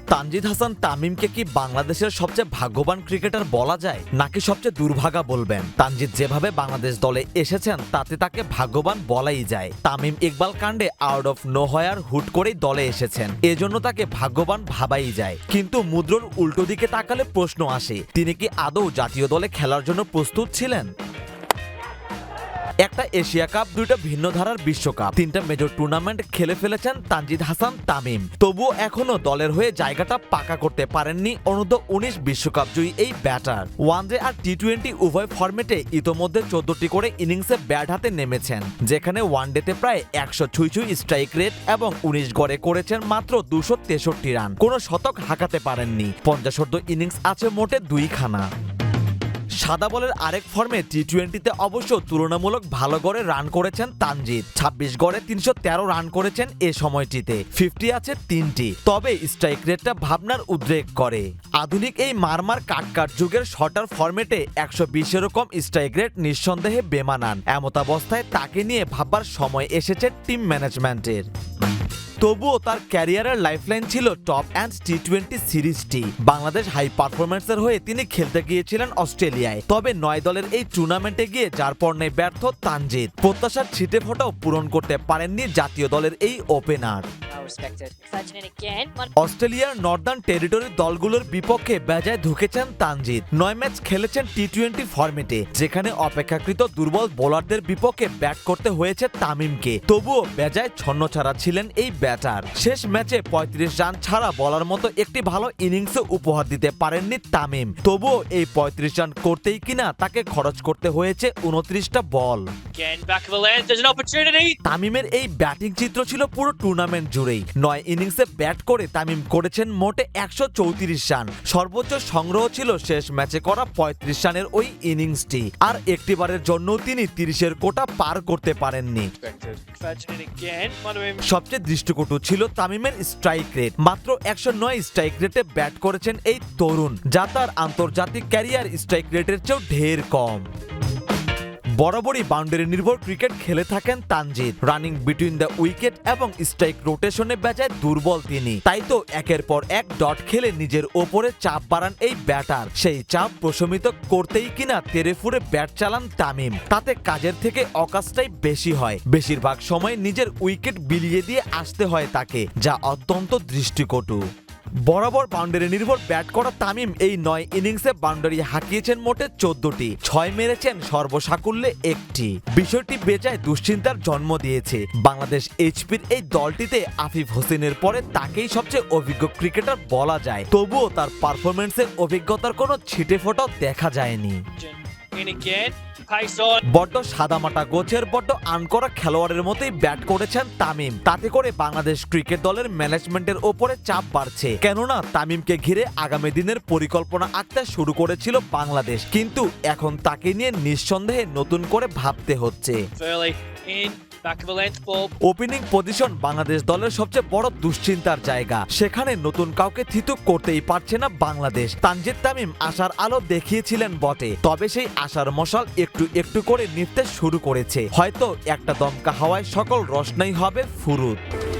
তানজিদ হাসান তামিমকে কি বাংলাদেশের সবচেয়ে ভাগ্যবান ক্রিকেটার বলা যায়? নাকি সবচেয়ে দুর্ভাগা বলবেন? তানজিদ যেভাবে বাংলাদেশ দলে এসেছেন, তাতে তাকে ভাগ্যবান বলাই যায়। তামিম ইকবাল কাণ্ডে আউট অফ নোহয়ার হুট করেই দলে এসেছেন। এজন্য তাকে ভাগ্যবান ভাবাই যায়। কিন্তু মুদ্রর উল্টো দিকে তাকালে প্রশ্ন আসে, তিনি কি আদৌ জাতীয় দলে খেলার জন্য প্রস্তুত ছিলেন? একটা এশিয়া কাপ, দুইটা ভিন্ন ধারার বিশ্বকাপ তিনটা মেজর টুর্নামেন্ট খেলে ফেলেছেন তানজিদ হাসান, তামিম। তবুও এখনও দলের হয়ে জায়গাটা পাকা করতে পারেননি অনূর্ধ্ব উনিশ বিশ্বকাপ জয়ী এই ব্যাটার। ওয়ানডে আর টি টোয়েন্টি উভয় ফরম্যাটে ইতোমধ্যে চোদ্দটি করে ইনিংসে ব্যাট হাতে নেমেছেন, যেখানে ওয়ানডেতে প্রায় একশো ছুঁই ছুঁই স্ট্রাইক রেট এবং উনিশ গড়ে করেছেন মাত্র দুশো তেষট্টি রান কোনো শতক হাঁকাতে পারেননি। পঞ্চাশোর্ধ ইনিংস আছে মোটে দুইখানা। সাদা বলের আরেক ফর্মে টি টোয়েন্টিতে অবশ্য তুলনামূলক ভালো গড়ে রান করেছেন তানজিদ ছাব্বিশ গড়ে তিনশো তেরো রান করেছেন এ সময়টিতে। ফিফটি আছে তিনটি। তবে স্ট্রাইক রেটটা ভাবনার উদ্রেক করে। আধুনিক এই মারমার কাটকাট যুগের শর্টার ফরম্যাটে একশো বিশেরও কম স্ট্রাইক রেট নিঃসন্দেহে বেমানান। এমতাবস্থায় তাকে নিয়ে ভাববার সময় এসেছে টিম ম্যানেজমেন্টের তবুও তার ক্যারিয়ারের লাইফলাইন ছিল টপ অ্যান্ড টি টোয়েন্টি সিরিজটি। বাংলাদেশ হাই পারফরমেন্সের হয়ে তিনি খেলতে গিয়েছিলেন অস্ট্রেলিয়ায়। তবে নয় দলের এই টুর্নামেন্টে গিয়ে যার পর্ণে ব্যর্থ তানজিদ। প্রত্যাশার ছিটে ফোটাও পূরণ করতে পারেননি জাতীয় দলের এই ওপেনার। Respected. Ferdinand again. অস্ট্রেলিয়ার নর্দার্ন টেরিটরির দলগুলোর বিপক্ষে বেজায় ঢুকেছেন তানজিদ নয় ম্যাচ খেলেছেন টি টোয়েন্টি ফরম্যাটে যেখানে অপেক্ষাকৃত দুর্বল বোলারদের বিপক্ষে ব্যাট করতে হয়েছে তামিমকে তবুও বেজায় ছন্নছাড়া ছিলেন এই ব্যাটার শেষ ম্যাচে পঁয়ত্রিশ রান ছাড়া বলার মতো একটি ভালো ইনিংস উপহার দিতে পারেননি তামিম তবুও এই পঁয়ত্রিশ রান করতেই কিনা তাকে খরচ করতে হয়েছে উনত্রিশটা বল. তামিমের এই ব্যাটিং চিত্র ছিল পুরো টুর্নামেন্ট জুড়েই নয় ইনিংসে ব্যাট করে তামিম করেছেন মোটে একশো চৌত্রিশ রান। সর্বোচ্চ সংগ্রহ ছিল শেষ ম্যাচে করা পঁয়ত্রিশ রানের ওই ইনিংসটি। আর একটিবারের জন্য তিনি তিরিশের কোটা পার করতে পারেননি. সবচেয়ে দৃষ্টিকটু ছিল তামিমের স্ট্রাইক রেট মাত্র একশো নয় স্ট্রাইক রেটে ব্যাট করেছেন এই তরুণ, যা তার আন্তর্জাতিক ক্যারিয়ার স্ট্রাইক রেটের চেয়েও ঢের কম। বরাবরই বাউন্ডারি নির্ভর ক্রিকেট খেলে থাকেন Tanzid. Running between the wicket এবং স্ট্রাইক রোটেশনে বেজায় দুর্বল তিনি। তাই তো একের পর এক ডট খেলে নিজের ওপরে চাপ বাড়ান এই ব্যাটার। সেই চাপ প্রশমিত করতেই কিনা তেরে ফুরে ব্যাট চালান তামিম। তাতে কাজের থেকে অকাজটাই বেশি হয়। বেশিরভাগ সময় নিজের উইকেট বিলিয়ে দিয়ে আসতে হয় তাকে, যা অত্যন্ত দৃষ্টিকটু। বরাবর বাউন্ডারি নির্ভর ব্যাট করা তামিম এই নয় ইনিংসে বাউন্ডারি হাঁকিয়েছেন মোটে চোদ্দটি, ছয় মেরেছেন সর্বসাকুল্যে একটি। বিষয়টি বেজায় দুশ্চিন্তার জন্ম দিয়েছে। বাংলাদেশ এইচপির এই দলটিতে আফিফ হোসেনের পরে তাকেই সবচেয়ে অভিজ্ঞ ক্রিকেটার বলা যায়। তবুও তার পারফরমেন্সের অভিজ্ঞতার কোনো ছিটে ফোটাও দেখা যায়নি। বড্ড সাদামাটা গোছের বড্ড আনকরা খেলোয়াড়ের মতোই ব্যাট করেছেন তামিম। তাতে করে বাংলাদেশ ক্রিকেট দলের ম্যানেজমেন্টের ওপরে চাপ বাড়ছে। কেননা তামিমকে ঘিরে আগামী দিনের পরিকল্পনা আঁকতে শুরু করেছিল বাংলাদেশ। কিন্তু এখন তাকে নিয়ে নিঃসন্দেহে নতুন করে ভাবতে হচ্ছে. ওপেনিং পজিশন বাংলাদেশ দলের সবচেয়ে বড় দুশ্চিন্তার জায়গা। সেখানে নতুন কাউকে থিতুক করতেই পারছে না বাংলাদেশ। তানজিদ তামিম আশার আলো দেখিয়েছিলেন বটে। তবে সেই আশার মশাল একটু একটু করে নিতে শুরু করেছে। হয়তো একটা দমকা হাওয়ায় সকল রসনাই হবে ফুরুত।